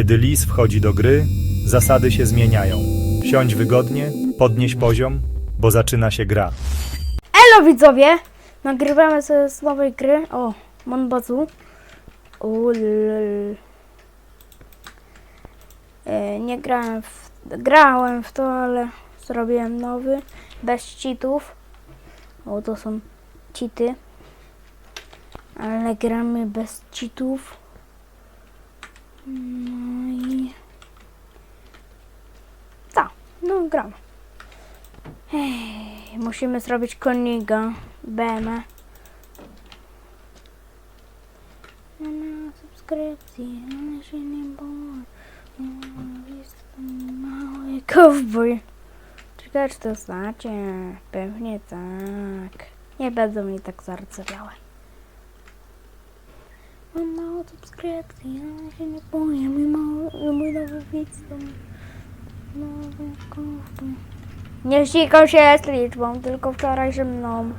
Kiedy lis wchodzi do gry, zasady się zmieniają. Siądź wygodnie, podnieś poziom, bo zaczyna się gra. Elo widzowie! Nagrywamy sobie z nowej gry. O, Monbazu. Ul. E, nie grałem w, grałem w to, ale zrobiłem nowy. Bez cheatów. O, to są cheaty. Ale gramy bez cheatów. No i... Tak, no gramy. Ej, musimy zrobić koniga, BM. Na subskrypcji, ale się nie boję. Jestem mały cowboy. Ciekawe, czy to znacie? Pewnie tak. Nie będą mi tak mało subskrypcji, ale się nie boję. Mój, mały, mój nowy widz to nowy cowboy. Nie ścigał się z liczbą, tylko wczoraj ze mną.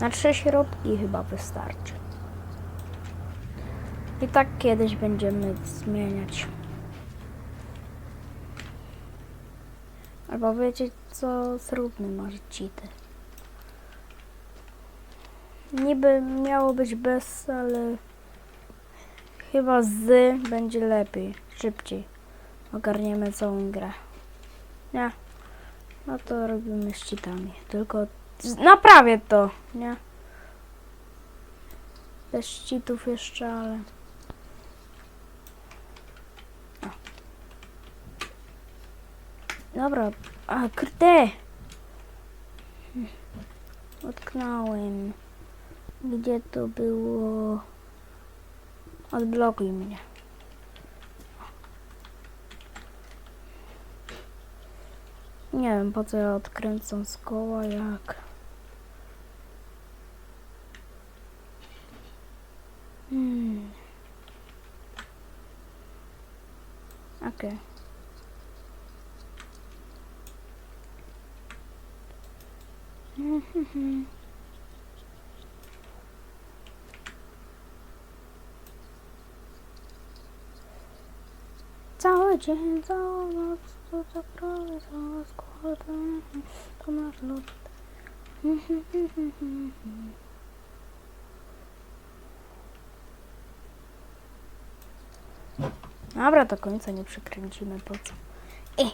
Na trzy środki chyba wystarczy. I tak kiedyś będziemy zmieniać. Albo wiecie co, zróbmy może cheaty. Niby miało być bez, ale chyba z będzie lepiej, szybciej. Ogarniemy całą grę. Nie. No to robimy z cheatami. Tylko naprawię to, nie? Bez cheatów jeszcze, ale... Dobra, a kurde! Hm. Utknąłem. Gdzie to było? Odblokuj mnie. Nie wiem po co ja odkręcam z koła jak. Hmm. Okej. Mhm. Cały dzień, całą noc, to tak prawie cała składa, to nasz lud. Dobra, do końca nie przykręcimy, po co? I.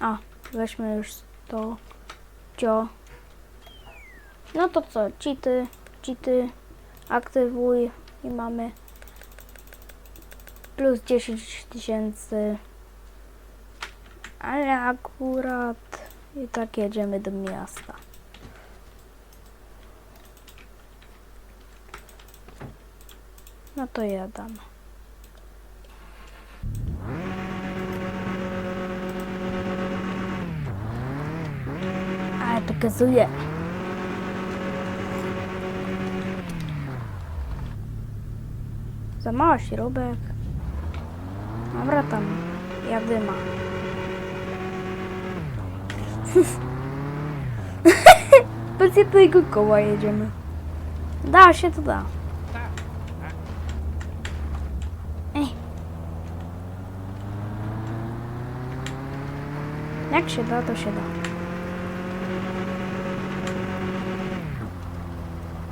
A, weźmy już to. Cio. No to co, cheaty, cheaty, aktywuj i mamy plus 10 tysięcy. Ale akurat i tak jedziemy do miasta. No to jadam. Ale to gazuje. Za mało śrubek. Dobra tam, jadyma. Bez jednego koła jedziemy. Da się, to da. Ej. Jak się da, to się da.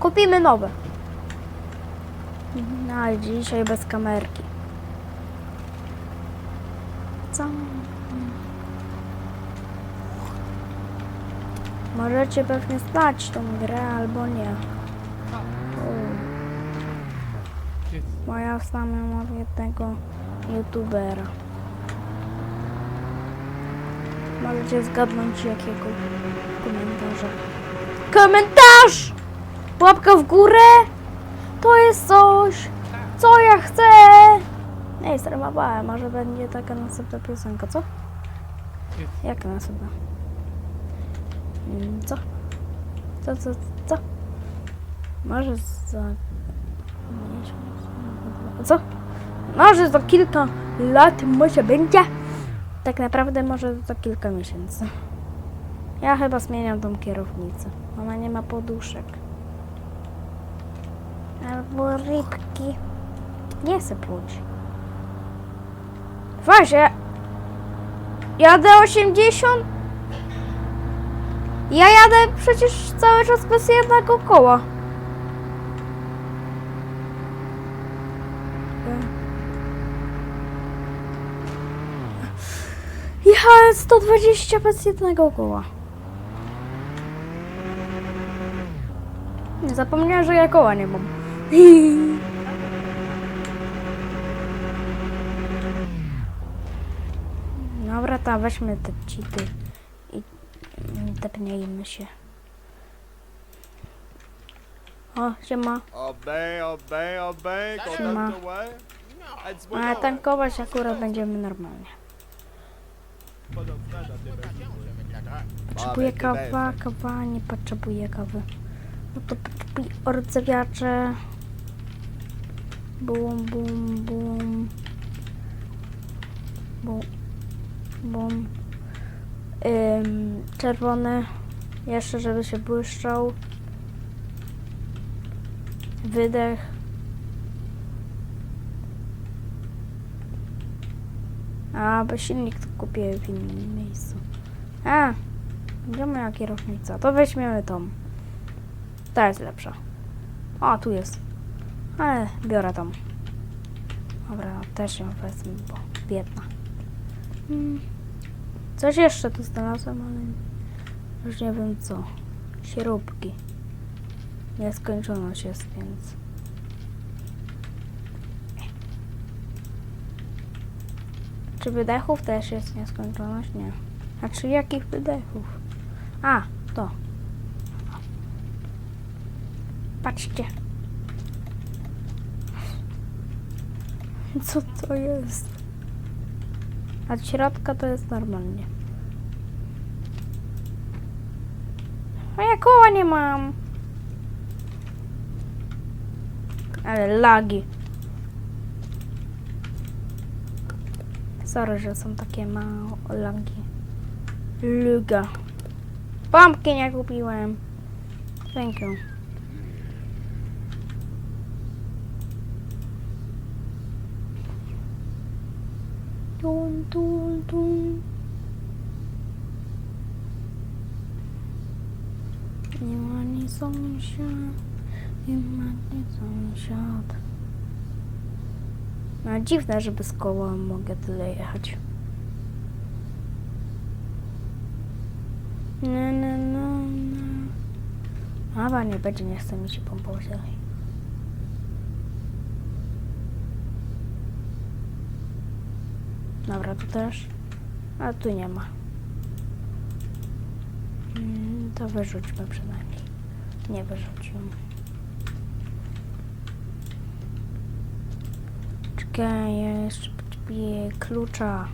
Kupimy nowe. No, ale dzisiaj bez kamerki. Możecie pewnie znać tą grę albo nie. U. Moja sama od jednego youtubera. Możecie zgadnąć jakiego komentarza. Komentarz! Łapka w górę! To jest coś, co ja chcę! Ej, streamowałem, może będzie taka następna piosenka, co? Jaka następna? Co? Co, co, co? Może za... Co? Może za kilka lat może będzie? Tak naprawdę może za kilka miesięcy. Ja chyba zmieniam tą kierownicę. Ona nie ma poduszek. Albo rybki. Nie chcę pluć. Właśnie. Jadę 80. Ja jadę przecież cały czas bez jednego koła. Jechałem 120 bez jednego koła. Nie zapomniałem, że ja koła nie mam. Dobra, to weźmy te cheaty tepnijmy się. O, siema. Obey, obey, go Siema. Ale go. tankować akurat będziemy normalnie. Potrzebuję kawa, kawa, nie potrzebuję kawy. No to ordzewiacze. Bum, bum, bum. Bum, bum. Ym, czerwony. Jeszcze, żeby się błyszczał. Wydech. A, bo silnik kupię w innym miejscu. A, gdzie moja kierownica? To weźmiemy tą. Ta jest lepsza. O, tu jest. Ale biorę tą. Dobra, też ją wezmę, bo biedna. Hmm. Coś jeszcze tu znalazłem, ale już nie wiem co. Śrubki. Nieskończoność jest, więc... Czy wydechów też jest nieskończoność? Nie. A czy jakich wydechów? A, to. Patrzcie. Co to jest? A od środka to jest normalnie. A ja koła nie mam. Ale lagi. Sorry, że są takie małe lagi. Luga. Pompki nie kupiłem. Thank you. Dun, dun, dun. Nie ma ni sąsiad, nie ma ni sąsiad. No dziwne, że bez koła mogę tyle jechać. No, no, no, no. Chyba nie będzie, nie chce mi się pompować dalej. Dobra, tu też. A tu nie ma. Mm, To wyrzućmy przynajmniej. Nie wyrzuciłem. Czekaj, jeszcze potrzebuję klucza.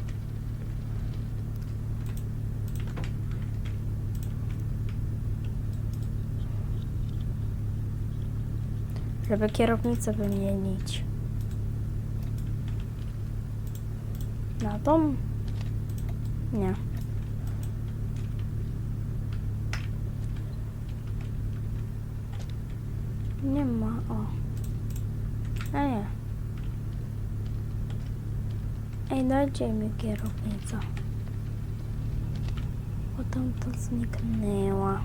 Żeby kierownicę wymienić. Na tą? Nie. Nie ma, o. A nie. Ej, dajcie mi kierownicę. Bo tam to zniknęła.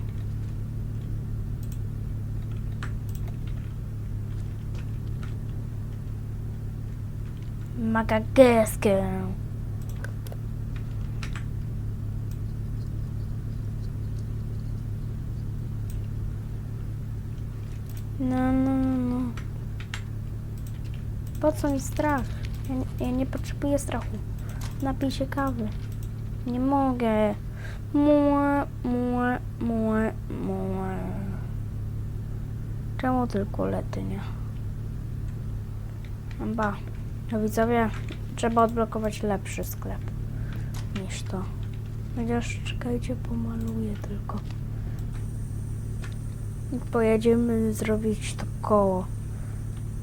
Magageskę. No, no, no, no. Co mi strach? Ja, nie- ja nie potrzebuję strachu. Napij się kawy. Nie mogę. Mue, mue, mue, mue. Czemu tylko lety, nie? Ba. No widzowie, trzeba odblokować lepszy sklep niż to. Chociaż czekajcie, pomaluję tylko. I pojedziemy zrobić to koło.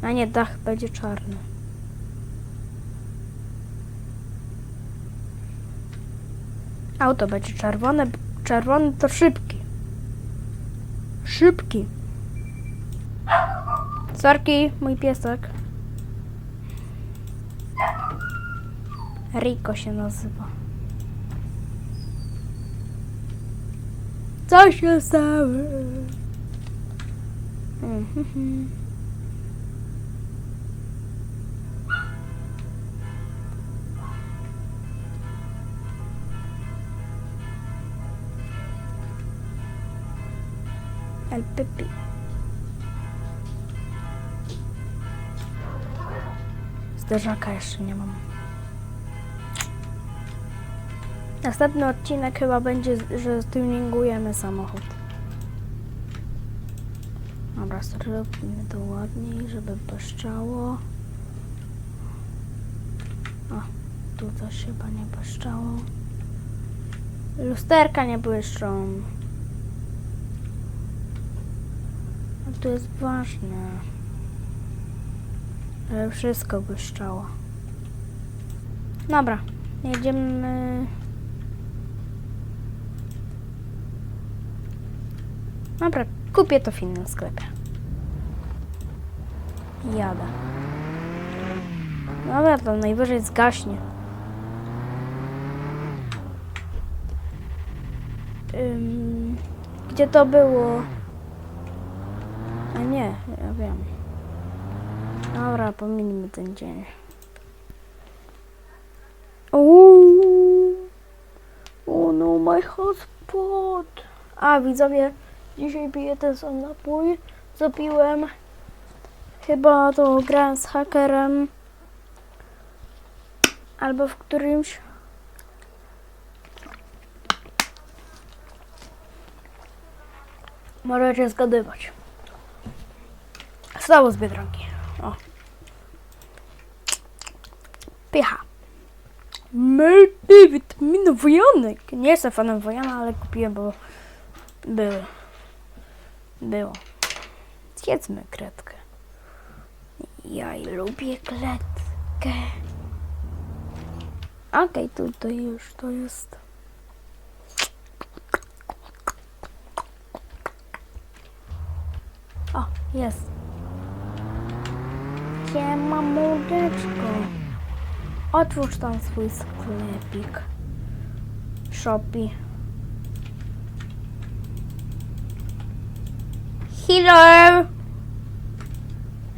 A nie, dach będzie czarny. Auto będzie czerwone. Czerwony to szybki. Szybki. Sorki, mój piesek. Rico się nazywa. Co się stało? Mhm. El Pepe. Zderzaka jeszcze nie mam. Następny odcinek chyba będzie, że tuningujemy samochód. Dobra, zrobimy to ładniej, żeby błyszczało. O, tu też chyba nie błyszczało. Lusterka nie błyszczą. A to jest ważne. Żeby wszystko błyszczało. Dobra, jedziemy. Dobra, kupię to w innym sklepie. Jadę. Dobra, to najwyżej zgaśnie. Ym, gdzie to było? A nie, ja wiem. Dobra, pominijmy ten dzień. Uuu. Oh no, my hotspot. A widzowie, dzisiaj piję ten sam napój. Zapiłem. Chyba to grałem z hakerem. Albo w którymś. Możecie zgadywać. Stało z Biedronki. O. Pycha. Multivitamin wojanek. Nie jestem fanem wojana, ale kupiłem, bo były. Było. Zjedzmy kredkę. Ja lubię kredkę. Okej, tutaj już to jest. O, jest. Siema mordeczko. Otwórz tam swój sklepik. Shopee. Hello.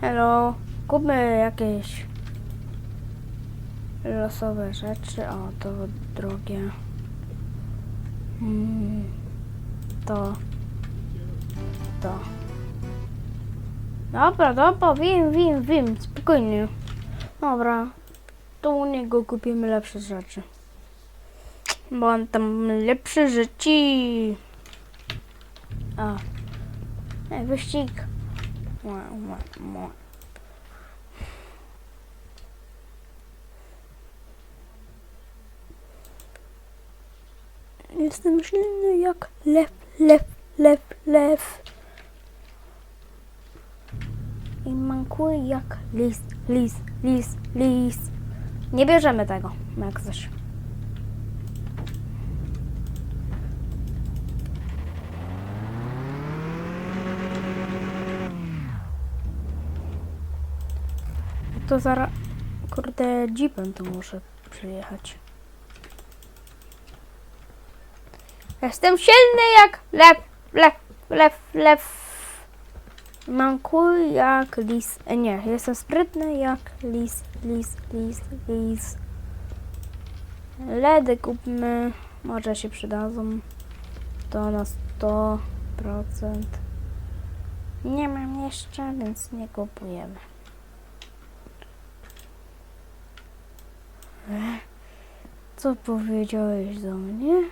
Hello. Kupmy jakieś losowe rzeczy. O, to drogie. Mm, to. To. Dobra, dobra, wiem, wiem, wiem, spokojnie. Dobra, to u niego kupimy lepsze rzeczy. Bo on tam lepsze rzeczy. A. Ej, wyścig. Mua, mua, mua. Jestem silny jak lew, lew, lew, lew. I mankuję jak lis, lis, lis, lis. Nie bierzemy tego, jak coś. To zaraz, kurde, jeepem tu muszę przyjechać. Jestem silny jak lew, lew, lew, lew. Mankuj jak lis. E, nie, jestem sprytny jak lis, lis, lis, lis. Ledy kupmy. Może się przydadzą. To na 100%. Nie mam jeszcze, więc nie kupujemy. Co powiedziałeś do mnie?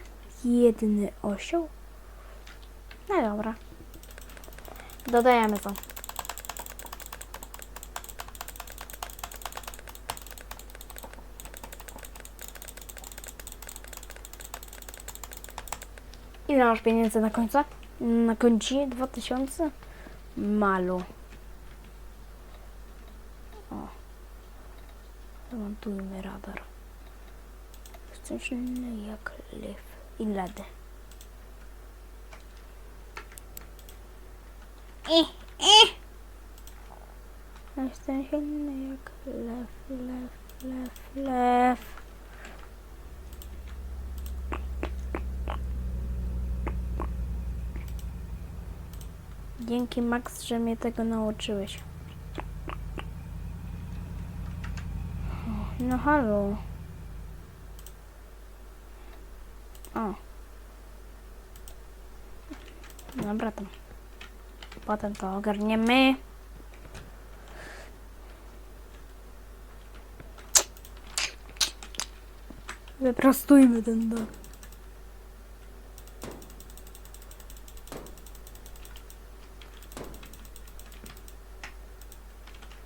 Jedny osioł? No dobra. Dodajemy to. Ile masz pieniędzy na końcu? Na koncie 2000? Malu. O. Zamontujmy radar. Silny jak lew i ledy. Jestem silny jak lew, lew, lew, lew. Dzięki Max, że mnie tego nauczyłeś. No halo. O. Dobra tam. Potem to ogarniemy. Wyprostujmy ten dom.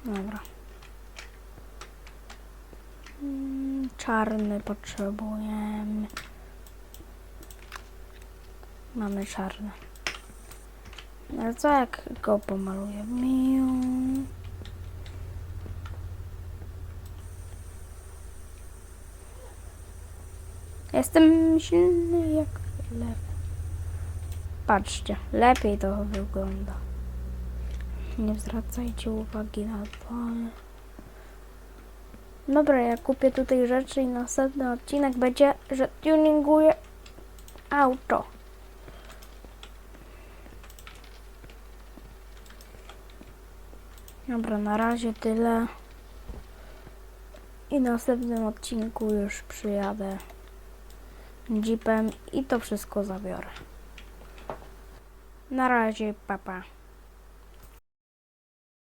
Dobra. Mm, Czarny potrzebujemy. Mamy czarny. No co jak go pomaluję? Miu. Jestem silny jak lew. Patrzcie, lepiej to wygląda. Nie zwracajcie uwagi na to. Dobra, ja kupię tutaj rzeczy i następny odcinek będzie, że tuninguję auto. Dobra, na razie tyle. I w następnym odcinku już przyjadę jeepem i to wszystko zabiorę. Na razie, papa. Pa.